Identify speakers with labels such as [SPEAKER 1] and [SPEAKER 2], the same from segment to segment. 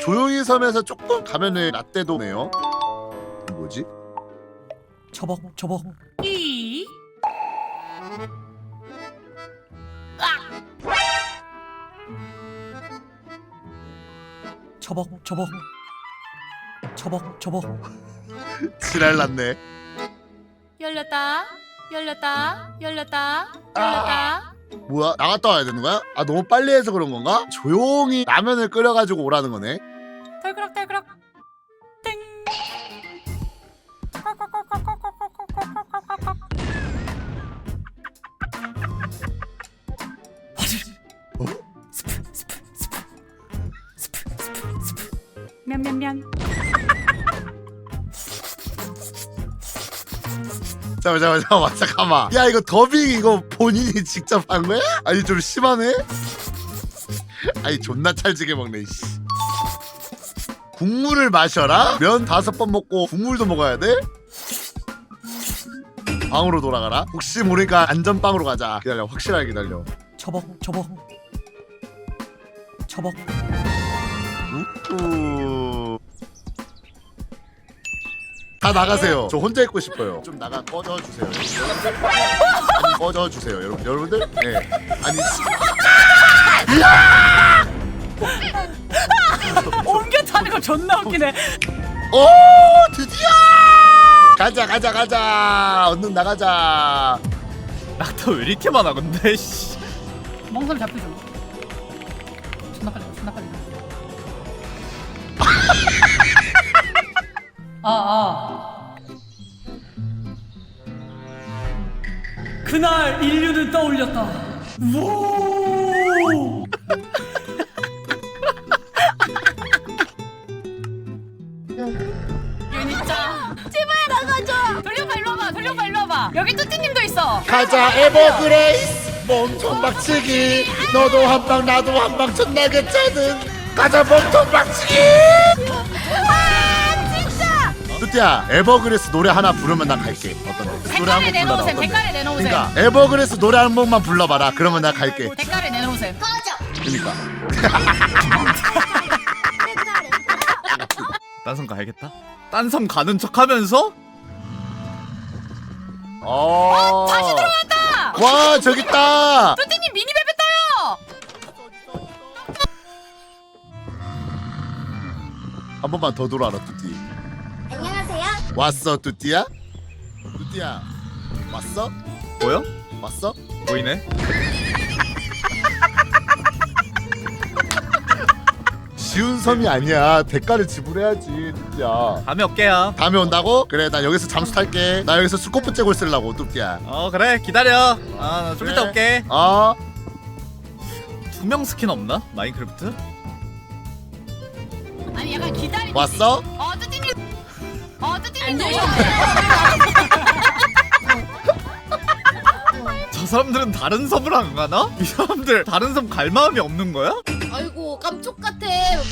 [SPEAKER 1] 조용히 섬에서 조금 가면은 라떼도네요. 뭐지?
[SPEAKER 2] 초복 초복
[SPEAKER 3] 이.
[SPEAKER 2] 초복 초복 초복 초복
[SPEAKER 1] 지랄 났네.
[SPEAKER 3] 열렸다. 열렸다. 열렸다. 열렸다.
[SPEAKER 1] 뭐야? 나갔다 와야 되는 거야? 아 너무 빨리 해서 그런 건가? 조용히 라면을 끓여가지고 오라는 거네.
[SPEAKER 3] 면면면
[SPEAKER 1] 잠깐만 잠깐만 잠깐만 잠깐만. 야 이거 더빙 이거 본인이 직접 한 거야? 아니 좀 심하네. 아니 존나 찰지게 먹네. 씨. 국물을 마셔라? 면 다섯 번 먹고 국물도 먹어야 돼? 방으로 돌아가라. 혹시 모르니까 안전빵으로 가자. 기다려, 확실하게 기다려.
[SPEAKER 2] 초복 초복 초복
[SPEAKER 1] 우. 다 나가세요. 저 혼자 있고 싶어요. 좀 나가 꺼져 주세요. 꺼져 주세요, 여러분. 여러분들. 네. 아니 씨.
[SPEAKER 3] 옮겨 타는 거 존나 웃기네.
[SPEAKER 1] 오 드디어 가자 가자 가자 얼른 나가자.
[SPEAKER 4] 낙타 왜 이렇게 많아 근데 씨.
[SPEAKER 3] 멍섬 잡혀줘. 아 아. 그날 인류는 떠올렸다. 우. 유니짱. 제발 나가줘. 돌려봐 일로 와봐. 돌려봐 일로 와봐. 여기 뚜띠님도 있어.
[SPEAKER 1] 가자 에버그레이스 몸통 박치기 너도 한 방 나도 한방 존나 괜찮은 가자 몸통 박치기 뚜띠야 에버그레이스 노래 하나 부르면 나 갈게 어떤데? 노래 한
[SPEAKER 3] 댓글에
[SPEAKER 1] 곡 불러라
[SPEAKER 3] 내놓으세요.
[SPEAKER 1] 어떤데?
[SPEAKER 3] 댓글에 내놓으세요.
[SPEAKER 1] 그러니까 에버그레이스 노래 한 곡만 불러봐라 그러면 나 갈게
[SPEAKER 3] 댓글에 내놓으세요.
[SPEAKER 1] 그러니까
[SPEAKER 4] 딴섬 가야겠다 딴섬 가는 척하면서
[SPEAKER 1] 어 다시 들어갔다 와 저기 있다
[SPEAKER 3] 뚜띠님 미니베베 떠요.
[SPEAKER 1] 한 번만 더 돌아라 뚜띠. 왔어 뚜띠야? 뚜띠야 왔어?
[SPEAKER 4] 보여?
[SPEAKER 1] 왔어?
[SPEAKER 4] 보이네
[SPEAKER 1] 쉬운 섬이 아니야 대가를 지불해야지 뚜띠야
[SPEAKER 4] 다음에 올게요
[SPEAKER 1] 다음에 온다고? 그래 나 여기서 잠수 탈게 나 여기서 스코프 째고 있으려고 뚜띠야
[SPEAKER 4] 어 그래 기다려 아좀 이따 올게
[SPEAKER 1] 어?
[SPEAKER 4] 투명 스킨 없나? 마인크래프트?
[SPEAKER 3] 아니 약간 기다리고.
[SPEAKER 1] 왔어?
[SPEAKER 3] 어 뚜띠님. 어 오셨네.
[SPEAKER 4] 저 사람들은 다른 섬을 안 가나? 이 사람들 다른 섬 갈 마음이 없는 거야?
[SPEAKER 5] 아이고 깜쪽 같아.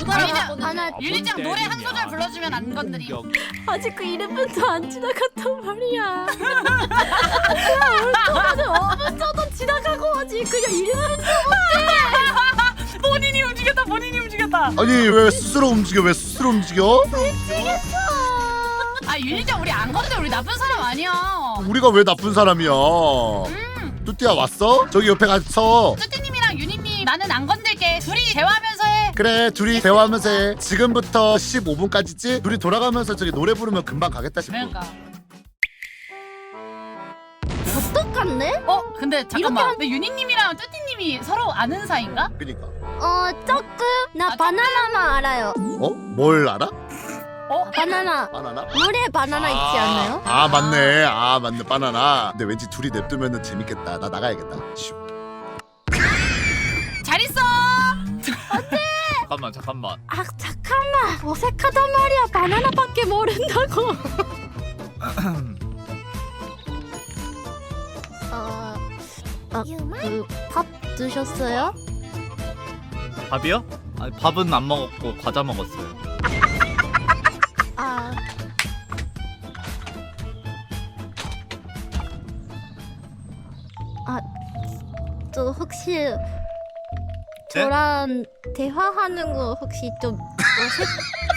[SPEAKER 5] 못 알아봤거든. 하나
[SPEAKER 3] 유리짱 노래 한 소절 불러주면 안 건드리.
[SPEAKER 5] 아직 그 이름부터 안 지나갔단 말이야. 떨어져 5분서도 지나가고 아직 그냥 이름을
[SPEAKER 3] 본인이 움직였다. 본인이 움직였다.
[SPEAKER 1] 아니 왜 스스로 움직여 왜 스스로 움직여?
[SPEAKER 3] 아 유리짱 우리 안 건데 우리 나쁜 사람 아니야.
[SPEAKER 1] 우리가 왜 나쁜 사람이야 뚜띠야 왔어? 저기 옆에 가서
[SPEAKER 3] 뚜띠님이랑 유니님 나는 안 건들게. 둘이 대화하면서 해.
[SPEAKER 1] 그래 둘이 대화하면서 해 지금부터 15분까지지? 둘이 돌아가면서 저기 노래 부르면 금방 가겠다 싶어
[SPEAKER 3] 그러니까.
[SPEAKER 5] 똑같네?
[SPEAKER 3] 어 근데 잠깐만.
[SPEAKER 5] 이렇게
[SPEAKER 3] 근데 유니님이랑 뚜띠님이 서로 아는 사이인가?
[SPEAKER 1] 그니까
[SPEAKER 5] 어 조금 나
[SPEAKER 3] 아,
[SPEAKER 5] 바나나만 알아요.
[SPEAKER 1] 어? 뭘 알아?
[SPEAKER 3] 어?
[SPEAKER 5] 바나나
[SPEAKER 1] 바나나?
[SPEAKER 5] 물에 바나나 있지 않나요?
[SPEAKER 1] 아 맞네 아 맞네 바나나 근데 왠지 둘이 냅두면 재밌겠다 나 나가야겠다 슈.
[SPEAKER 3] 잘 있어.
[SPEAKER 4] 잠깐만 잠깐만
[SPEAKER 5] 아 잠깐만 어색하단 말이야 바나나밖에 모른다고. 어, 아, 그밥 드셨어요?
[SPEAKER 4] 밥이요? 아니 밥은 안 먹었고 과자 먹었어요
[SPEAKER 5] 저 혹시 저랑 대화하는 거 혹시 좀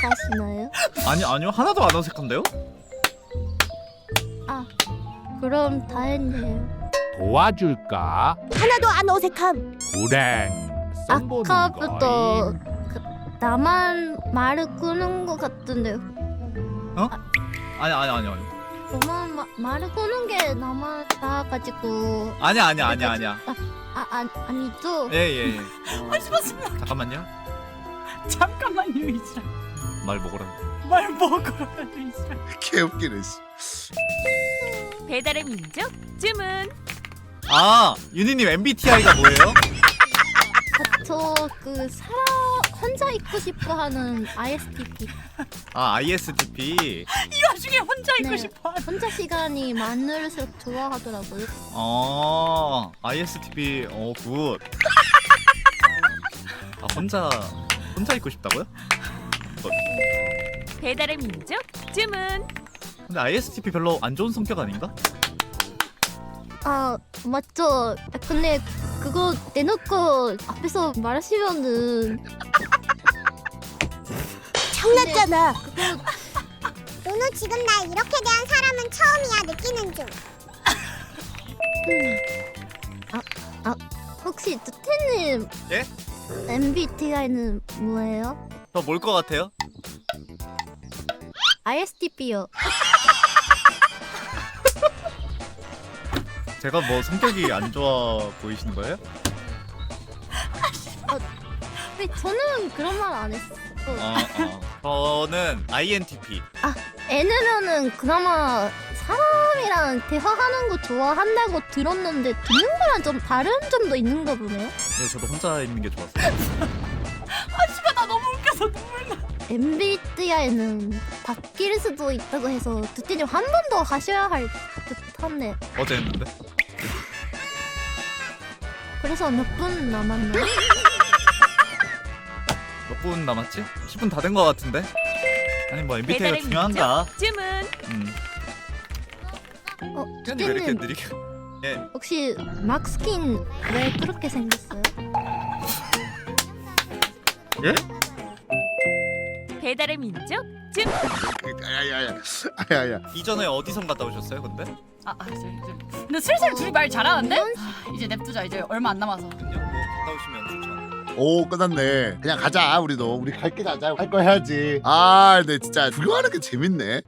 [SPEAKER 5] 어색하시나요?
[SPEAKER 4] 아니 아니요 하나도 안 어색한데요?
[SPEAKER 5] 아 그럼 다행이에요.
[SPEAKER 6] 도와줄까?
[SPEAKER 5] 하나도 안 어색함.
[SPEAKER 6] 썸보는
[SPEAKER 5] 아까부터
[SPEAKER 6] 거임.
[SPEAKER 5] 그, 나만 말을 끄는 것 같은데요.
[SPEAKER 4] 아니 아니 아니 아니
[SPEAKER 5] 저만 마, 말을 끄는 게 나만 나가지고
[SPEAKER 4] 아니 아니 아니 아니야
[SPEAKER 5] 아, 아 아니죠?
[SPEAKER 4] 예예 예,
[SPEAKER 3] 아 싶었습니다.
[SPEAKER 4] 잠깐만요
[SPEAKER 3] 잠깐만요 이지라.
[SPEAKER 4] 말 먹으라
[SPEAKER 3] 말 먹으라고 이지라.
[SPEAKER 1] 개웃기네 씨.
[SPEAKER 3] 배달의 민족 주문.
[SPEAKER 4] 아 유니님 MBTI가 뭐예요?
[SPEAKER 5] 저그 살아 혼자 있고 싶어 하는 ISTP.
[SPEAKER 4] 아 ISTP
[SPEAKER 3] 이 와중에 혼자 있고
[SPEAKER 5] 네.
[SPEAKER 3] 싶어.
[SPEAKER 5] 혼자 시간이 많을수록 좋아하더라고요.
[SPEAKER 4] 어 ISTP 어 굿 아 혼자 혼자 있고 싶다고요?
[SPEAKER 3] 배달의 민족 주문.
[SPEAKER 4] 근데 ISTP 별로 안 좋은 성격 아닌가?
[SPEAKER 5] 아 맞죠. 근데 그거 내놓고 앞에서 말하시면은
[SPEAKER 7] 청났잖아.
[SPEAKER 5] 그거
[SPEAKER 7] 은우 지금 나 이렇게 대한 사람은 처음이야 느끼는 중.
[SPEAKER 5] 혹시 두태님
[SPEAKER 4] 예?
[SPEAKER 5] MBTI는 뭐예요?
[SPEAKER 4] 저 뭘 것 같아요?
[SPEAKER 5] ISTP요.
[SPEAKER 4] 제가 뭐 성격이 안 좋아 보이시는 거예요?
[SPEAKER 5] 근데 저는 그런 말 안 했어.
[SPEAKER 4] 어, 어. 저는 INTP
[SPEAKER 5] N면은 그나마 사람이랑 대화하는 거 좋아한다고 들었는데 듣는 거랑 좀 다른 점도 있는가 보네요.
[SPEAKER 4] 네 저도 혼자 있는 게 좋았어요
[SPEAKER 3] 씨발 나 너무 웃겨서 눈물 나.
[SPEAKER 5] MBTI는 바뀔 수도 있다고 해서 두띠님 한 번 더 하셔야 할 듯 한데
[SPEAKER 4] 어제 했는데
[SPEAKER 5] 그래서 몇 분 남았나요?
[SPEAKER 4] 몇분 남았지? 10분 다 된 것 같은데? 아니 뭐 MBTI가
[SPEAKER 3] 배달의
[SPEAKER 4] 중요한가?
[SPEAKER 3] 주문.
[SPEAKER 4] 음.
[SPEAKER 5] 어,
[SPEAKER 4] 태연이 왜 이렇게 느리게 예
[SPEAKER 5] 혹시 막스킨 왜 그렇게 생겼어요?
[SPEAKER 4] 예?
[SPEAKER 3] 배달의 민족 주문.
[SPEAKER 1] 야야야. 야야.
[SPEAKER 4] 이전에 어디선 갔다 오셨어요 근데?
[SPEAKER 3] 아, 아 이제 이제. 근데 슬슬 둘이 말 잘하는데? 아, 이제 냅두자 이제 얼마 안 남아서.
[SPEAKER 4] 그냥 뭐 갔다 오시면 추천
[SPEAKER 1] 오 끝났네. 그냥 가자 우리도. 우리 갈게 가자. 할 거 해야지. 아 근데 진짜 구경하는 게 재밌네.